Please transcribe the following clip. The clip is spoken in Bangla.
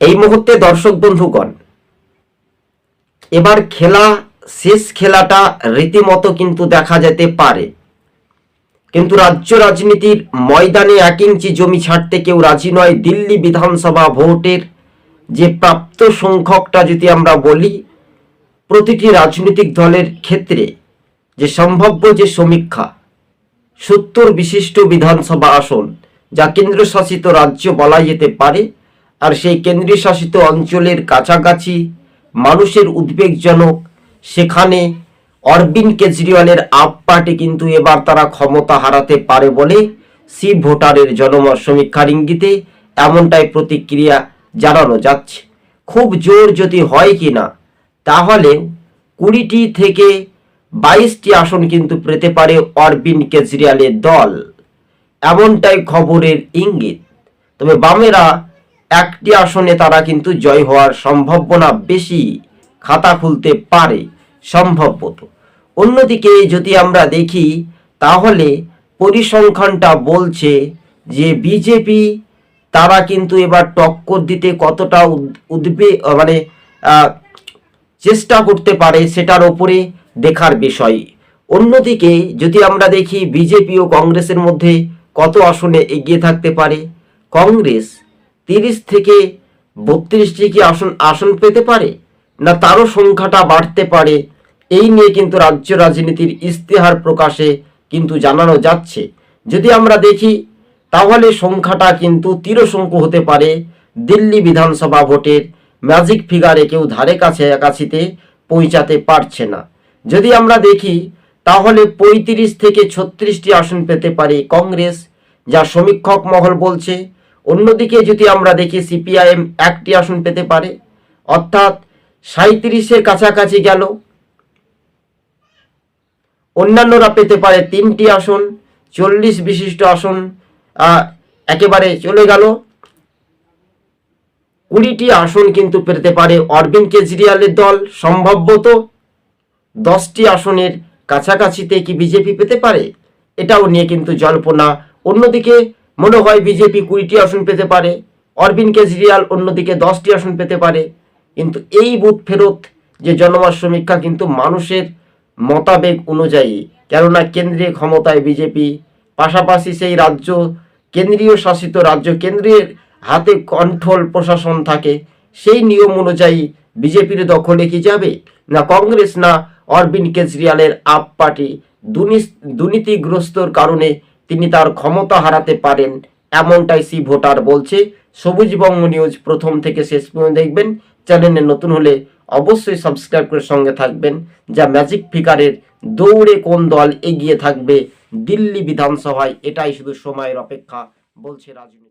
এই মুহূর্তে দর্শক বন্ধুগণ, এবার খেলা, শেষ খেলাটা রীতিমতো কিন্তু দেখা যেতে পারে। কিন্তু রাজ্য রাজনীতির ময়দানে এক ইঞ্চি জমি ছাড়তে কেউ রাজি নয়। দিল্লি বিধানসভা ভোটের যে প্রাপ্ত সংখ্যকটা যদি আমরা বলি, প্রতিটি রাজনৈতিক দলের ক্ষেত্রে যে সম্ভাব্য যে সমীক্ষা, সত্তর বিশিষ্ট বিধানসভা আসন, যা কেন্দ্রশাসিত রাজ্য বলা যেতে পারে আর সেই কেন্দ্রীয় শাসিত অঞ্চলের কাছাকাছি মানুষের উদ্বেগজনক, সেখানে অরবিন্দ কেজরিওয়ালের আপ পার্টি কিন্তু এবার তারা ক্ষমতা হারাতে পারে বলে সি ভোটারের জনমত সমীক্ষার ইঙ্গিতে এমনটাই প্রতিক্রিয়া জানানো যাচ্ছে। খুব জোর যদি হয় কি না, তাহলে কুড়িটি থেকে বাইশটি আসন কিন্তু পেতে পারে অরবিন্দ কেজরিওয়ালের দল। এমনটাই খবরের ইঙ্গিত। তবে বামেরা একটি আসনে তারা কিন্তু জয় হওয়ার সম্ভাবনা বেশি খাতা খুলতে পারে সম্ভবত। অন্যদিকে যদি আমরা দেখি, তাহলে পরিসংখ্যানটা বলছে যে বিজেপি তারা কিন্তু এবার টক্কর দিতে কতটা উদ- উদ্বে মানে চেষ্টা করতে পারে সেটার ওপরে দেখার বিষয়। অন্যদিকে যদি আমরা দেখি বিজেপি ও কংগ্রেসের মধ্যে কত আসনে এগিয়ে থাকতে পারে? কংগ্রেস তিরিশ থেকে বত্রিশটি কি আসন আসন পেতে পারে, না তারও সংখ্যাটা বাড়তে পারে, এই নিয়ে কিন্তু রাজ্য রাজনীতির ইস্তেহার প্রকাশে কিন্তু জানানো যাচ্ছে। যদি আমরা দেখি, তাহলে সংখ্যাটা কিন্তু তিরসংখ্য হতে পারে, দিল্লি বিধানসভা ভোটের ম্যাজিক ফিগারে কেউ ধারে কাছে কাছিতে পৌঁছাতে পারছে না। যদি আমরা দেখি, তাহলে পঁয়ত্রিশ থেকে ছত্রিশটি আসন পেতে পারে কংগ্রেস, যা সমীক্ষক মহল বলছে অন্যদিকে যদি আমরা দেখি সিপিআইএম একটি আসন পেতে পারে, অর্থাৎ সাঁত্রিশের কাছাকাছি গেল। অন্যান্যরা পেতে পারে তিনটি আসন, চল্লিশ বিশিষ্ট আসন একেবারে চলে গেল। কুড়িটি আসন কিন্তু পেতে পারে অরবিন্দ কেজরিওয়ালের দল, সম্ভবত দশটি আসনের কাছাকাছিতে কি বিজেপি পেতে পারে? এটাও নিয়ে কিন্তু জল্পনা। অন্যদিকে মনে হয় বিজেপি কুড়িটি আসন পেতে পারে, অরবিন্দ কেজরিওয়াল অন্যদিকে দশটি আসন পেতে পারে, কিন্তু এই বুথ ফেরত যে জনমত সমীক্ষা কিন্তু মানুষের মতাবেগ অনুযায়ী, কেননা কেন্দ্রীয় ক্ষমতায় বিজেপি পাশাপাশি সেই রাজ্য, কেন্দ্রীয় শাসিত রাজ্য, কেন্দ্রের হাতে কন্ট্রোল প্রশাসন থাকে, সেই নিয়ম অনুযায়ী বিজেপির দখলে কি যাবে? না কংগ্রেস, না অরবিন্দ কেজরিওয়ালের আপ পার্টি দুর্নীতি- দুর্নীতিগ্রস্তর কারণে তিনি তার ক্ষমতা হারাতে পারেন, এমনটাই সি ভোটার বলছে। সবুজ বঙ্গ নিউজ প্রথম থেকে শেষ পর্যন্ত দেখবেন। চ্যানেলে নতুন হলে অবশ্যই সাবস্ক্রাইব করে সঙ্গে থাকবেন, যা ম্যাজিক ফিকারের দৌড়ে কোন দল এগিয়ে থাকবে দিল্লি বিধানসভায়, এটাই শুধু সময়ের অপেক্ষা, বলছে রাজনীতি।